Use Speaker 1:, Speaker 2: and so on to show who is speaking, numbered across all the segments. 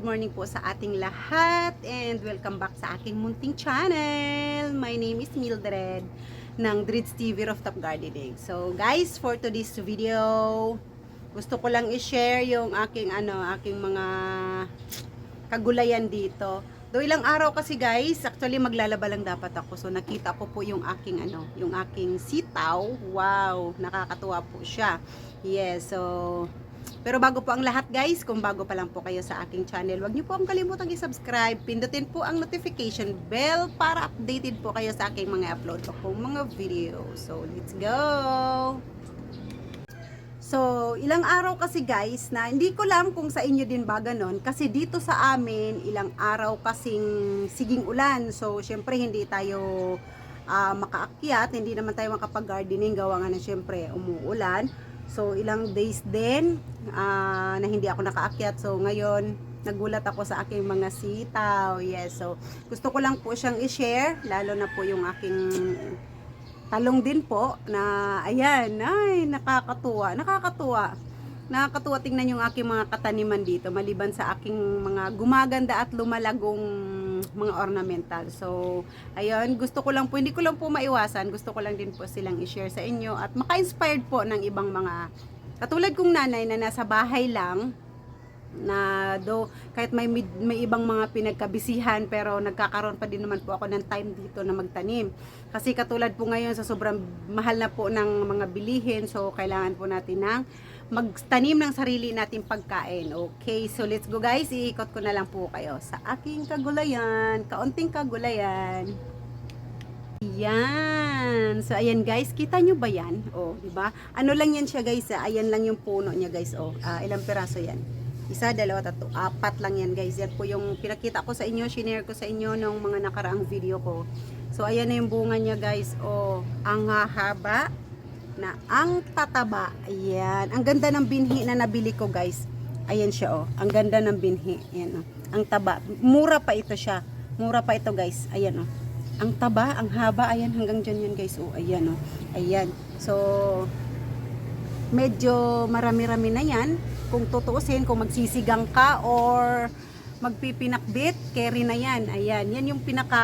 Speaker 1: morning po sa ating lahat and welcome back sa aking munting channel. My name is Mildred ng Dreads TV Rooftop Gardening. So guys, for today's video, gusto ko lang i-share yung aking ano, aking mga kagulayan dito. Do ilang araw kasi guys, actually maglalaba lang dapat ako. So nakita ko po yung aking ano, yung aking sitaw. Wow, nakakatuwa po siya. Yes, so pero bago po ang lahat guys, kung bago pa lang po kayo sa aking channel, huwag niyo po ang kalimutang i-subscribe. Pindutin po ang notification bell para updated po kayo sa aking mga upload pa pong mga video. So, let's go! So, ilang araw kasi guys na hindi ko lang kung sa inyo din ba ganon kasi dito sa amin ilang araw kasing siging ulan. So, syempre hindi tayo ah, makaakyat, hindi naman tayo makapag-gardening gawa nga na syempre umuulan. So, ilang days din ah, na hindi ako nakaakyat. So, ngayon, nagulat ako sa aking mga sitaw. Yes, so, gusto ko lang po siyang i-share, lalo na po yung aking talong din po na, ayan, ay, nakakatuwa. Nakakatuwa. Nakakatuwa tingnan yung aking mga kataniman dito, maliban sa aking mga gumaganda at lumalagong mga ornamental. So, ayun, gusto ko lang po, hindi ko lang po maiwasan, gusto ko lang din po silang i-share sa inyo at maka-inspired po ng ibang mga, katulad kong nanay na nasa bahay lang, na do kahit may may ibang mga pinagkabisihan pero nagkakaroon pa din naman po ako ng time dito na magtanim. Kasi katulad po ngayon sa sobrang mahal na po ng mga bilihin so kailangan po natin ng magtanim ng sarili nating pagkain. Okay, so let's go guys. Iikot ko na lang po kayo sa aking kagulayan, kaunting kagulayan. Yan. So ayan guys, kita nyo ba yan? Oh, di ba? Ano lang yan siya guys? ah. Ayan lang yung puno niya guys. Oh, ah, ilang piraso yan? Isa, dalawa, tatlo, apat lang yan guys. Yan po yung pinakita ko sa inyo, shinare ko sa inyo nung mga nakaraang video ko. So ayan na yung bunga niya guys. Oh, ang hahaba na ang tataba. Ayan. Ang ganda ng binhi na nabili ko guys. Ayan siya oh. Ang ganda ng binhi. Ayan oh. Ang taba. Mura pa ito siya. Mura pa ito guys. Ayan oh. Ang taba, ang haba. Ayan hanggang dyan yan guys. Oh, ayan oh. Ayan. So, medyo marami-rami na yan. Kung tutuusin, kung magsisigang ka or magpipinakbit, carry na yan. Ayan, yan yung pinaka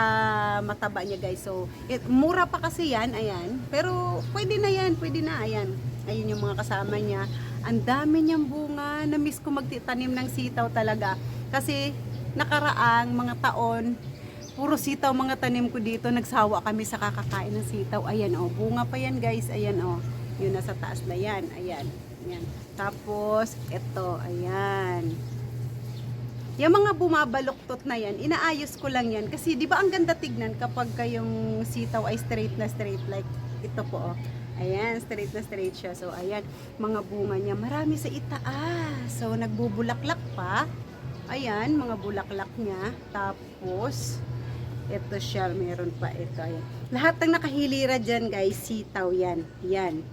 Speaker 1: mataba niya guys. So, it, mura pa kasi yan, ayan. Pero pwede na yan, pwede na, ayan. Ayun yung mga kasama niya. Ang dami niyang bunga. Na-miss ko magtitanim ng sitaw talaga. Kasi nakaraang mga taon, puro sitaw mga tanim ko dito. Nagsawa kami sa kakakain ng sitaw. Ayan oh, bunga pa yan guys. Ayan oh. Yun nasa taas na yan. Ayan. Ayan. Tapos, ito. Ayan. Yung mga bumabaluktot na yan, inaayos ko lang yan. Kasi di ba ang ganda tignan kapag kayong sitaw ay straight na straight like ito po oh. Ayan, straight na straight siya. So, ayan, mga bunga niya. Marami sa itaas. So, nagbubulaklak pa. Ayan, mga bulaklak niya. Tapos, ito siya, meron pa ito. Ayan. Lahat ng nakahilira dyan, guys, sitaw yan. Yan.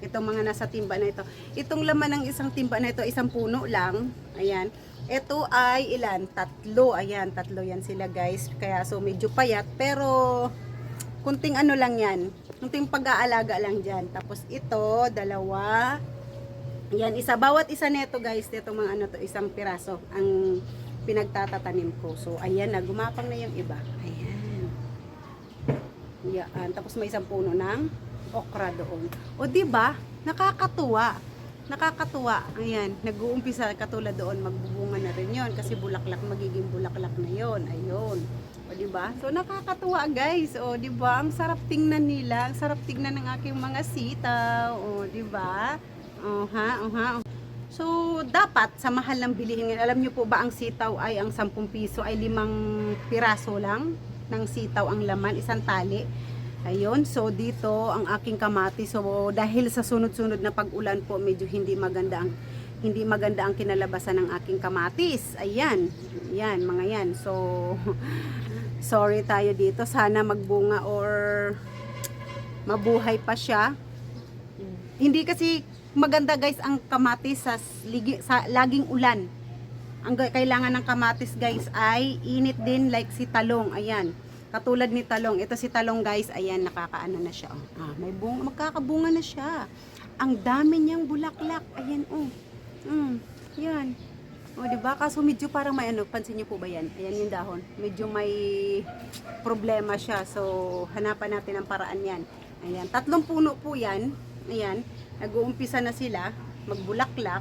Speaker 1: Itong mga nasa timba na ito. Itong laman ng isang timba na ito, isang puno lang. Ayan. Ito ay ilan? Tatlo. Ayan, tatlo yan sila, guys. Kaya, so, medyo payat. Pero, kunting ano lang yan. Kunting pag-aalaga lang dyan. Tapos, ito, dalawa. Yan, isa. Bawat isa nito, guys. Ito mga ano to, isang piraso. Ang pinagtatatanim ko. So, ayan na. Gumapang na yung iba. Ayan. Yan. Tapos may isang puno ng okra doon. O, di ba? Nakakatuwa. Nakakatuwa. Ayan. Nag-uumpisa katulad doon. Magbubunga na rin yon Kasi bulaklak, magiging bulaklak na yon Ayun. O, di ba? So, nakakatuwa, guys. O, di ba? Ang sarap tingnan nila. Ang sarap tingnan ng aking mga sitaw. O, di ba? O, ha? O, ha? So, dapat sa mahal ng bilihin alam nyo po ba ang sitaw ay ang 10 piso ay limang piraso lang ng sitaw ang laman, isang tali. Ayun, so dito ang aking kamati. So dahil sa sunod-sunod na pag-ulan po, medyo hindi maganda ang hindi maganda ang kinalabasan ng aking kamatis. Ayan. Yan, mga yan. So sorry tayo dito. Sana magbunga or mabuhay pa siya. Hindi kasi maganda guys ang kamatis sa, sa laging ulan. Ang ga- kailangan ng kamatis guys ay init din like si talong. Ayan. Katulad ni talong. Ito si talong guys. Ayan, nakakaano na siya. oh. Ah, may bunga, magkakabunga na siya. Ang dami niyang bulaklak. Ayan, oh. Mm, yan. O, di ba? Kaso medyo parang may ano, pansin niyo po ba yan? Ayan yung dahon. Medyo may problema siya. So, hanapan natin ang paraan yan. Ayan. Tatlong puno po yan. Ayan. Nag-uumpisa na sila. Magbulaklak.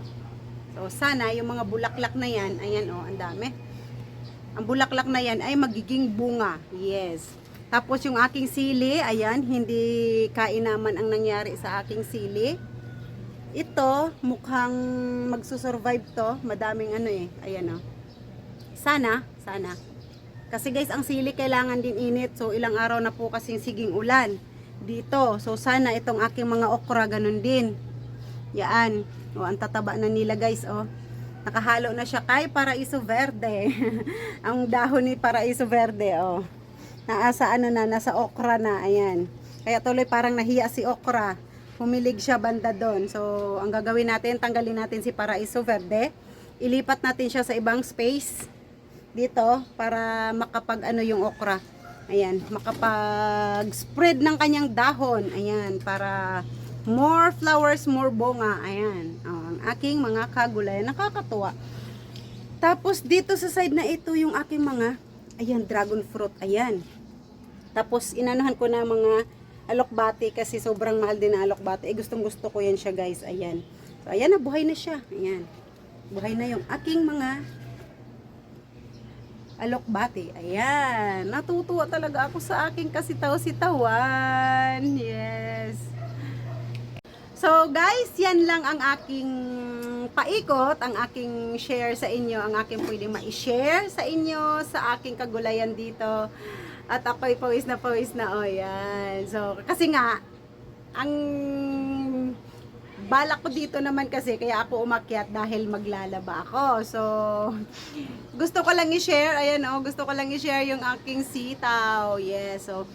Speaker 1: So, sana yung mga bulaklak na yan, ayan o, ang dami. Ang bulaklak na yan ay magiging bunga. Yes. Tapos yung aking sili, ayan, hindi kain naman ang nangyari sa aking sili. Ito, mukhang magsusurvive to. Madaming ano eh. Ayan o. Sana, sana. Kasi guys, ang sili kailangan din init. So, ilang araw na po kasing siging ulan dito. So, sana itong aking mga okra ganun din. Yaan. O, ang tataba na nila guys, oh. Nakahalo na siya kay Paraiso Verde. ang dahon ni Paraiso Verde, oh. Naasa ano na, nasa okra na, ayan. Kaya tuloy parang nahiya si okra. Humilig siya banda doon. So, ang gagawin natin, tanggalin natin si Paraiso Verde. Ilipat natin siya sa ibang space dito para makapag ano yung okra. Ayan, makapag spread ng kanyang dahon. Ayan, para more flowers, more bonga. Ayan, oh, aking mga kagulay. Nakakatuwa. Tapos dito sa side na ito yung aking mga, ayan, dragon fruit. Ayan. Tapos inanuhan ko na mga alokbati kasi sobrang mahal din ang alokbati. Eh gustong gusto ko yan siya guys. Ayan. So ayan na, buhay na siya. Ayan. Buhay na yung aking mga alokbati. Ayan. Natutuwa talaga ako sa aking kasitaw-sitawan. Yes. So guys, yan lang ang aking paikot, ang aking share sa inyo, ang aking pwedeng ma-share sa inyo, sa aking kagulayan dito. At ako'y pawis na pawis na, oh yan. So, kasi nga, ang balak ko dito naman kasi, kaya ako umakyat dahil maglalaba ako. So, gusto ko lang i-share, ayan oh, gusto ko lang i-share yung aking sitaw. Yes, so,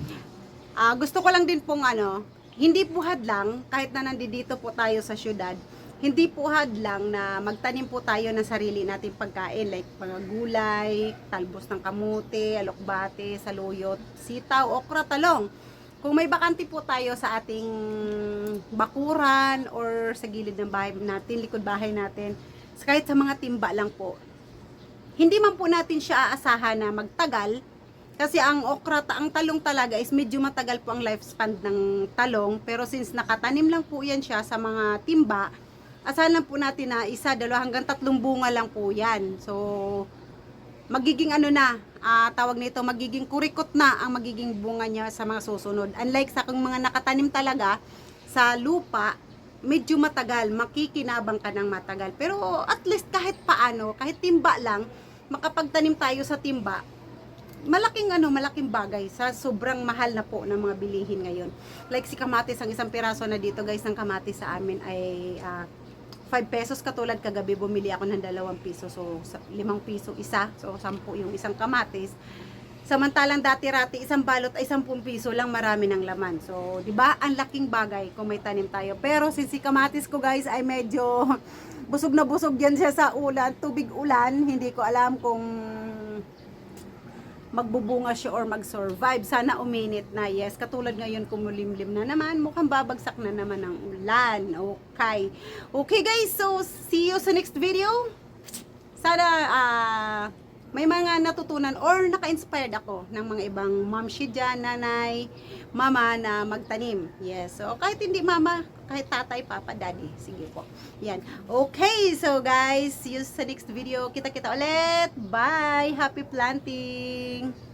Speaker 1: ah gusto ko lang din pong ano, hindi puhad lang, kahit na nandito po tayo sa syudad, hindi puhad lang na magtanim po tayo ng sarili nating pagkain like mga gulay, talbos ng kamote, alokbate, saluyot, sitaw, okra, talong. Kung may bakante po tayo sa ating bakuran or sa gilid ng bahay natin, likod bahay natin, kahit sa mga timba lang po, hindi man po natin siya aasahan na magtagal kasi ang okra, ang talong talaga is medyo matagal po ang lifespan ng talong. Pero since nakatanim lang po yan siya sa mga timba, asahan lang po natin na isa, dalawa hanggang tatlong bunga lang po yan. So, magiging ano na, ah, tawag nito, magiging kurikot na ang magiging bunga niya sa mga susunod. Unlike sa kung mga nakatanim talaga sa lupa, medyo matagal, makikinabang ka ng matagal. Pero at least kahit paano, kahit timba lang, makapagtanim tayo sa timba, malaking ano, malaking bagay sa sobrang mahal na po ng mga bilihin ngayon. Like si kamatis, ang isang piraso na dito guys ng kamatis sa amin ay ah, 5 pesos. Katulad kagabi bumili ako ng 2 piso. So 5 piso isa. So 10 yung isang kamatis. Samantalang dati-rati isang balot ay 10 piso lang marami ng laman. So di ba ang laking bagay kung may tanim tayo. Pero since si kamatis ko guys ay medyo busog na busog yan siya sa ulan tubig ulan. Hindi ko alam kung magbubunga siya or mag-survive. Sana uminit na. Yes, katulad ngayon kumulimlim na naman. Mukhang babagsak na naman ang ulan. Okay. Okay guys, so see you sa next video. Sana ah, may mga natutunan or naka-inspired ako ng mga ibang mamshi dyan, nanay, mama na magtanim. Yes. So kahit hindi mama, kahit tatay, papa, daddy. Sige po. Yan. Okay, so guys, see you sa next video. Kita-kita ulit. Bye! Happy planting!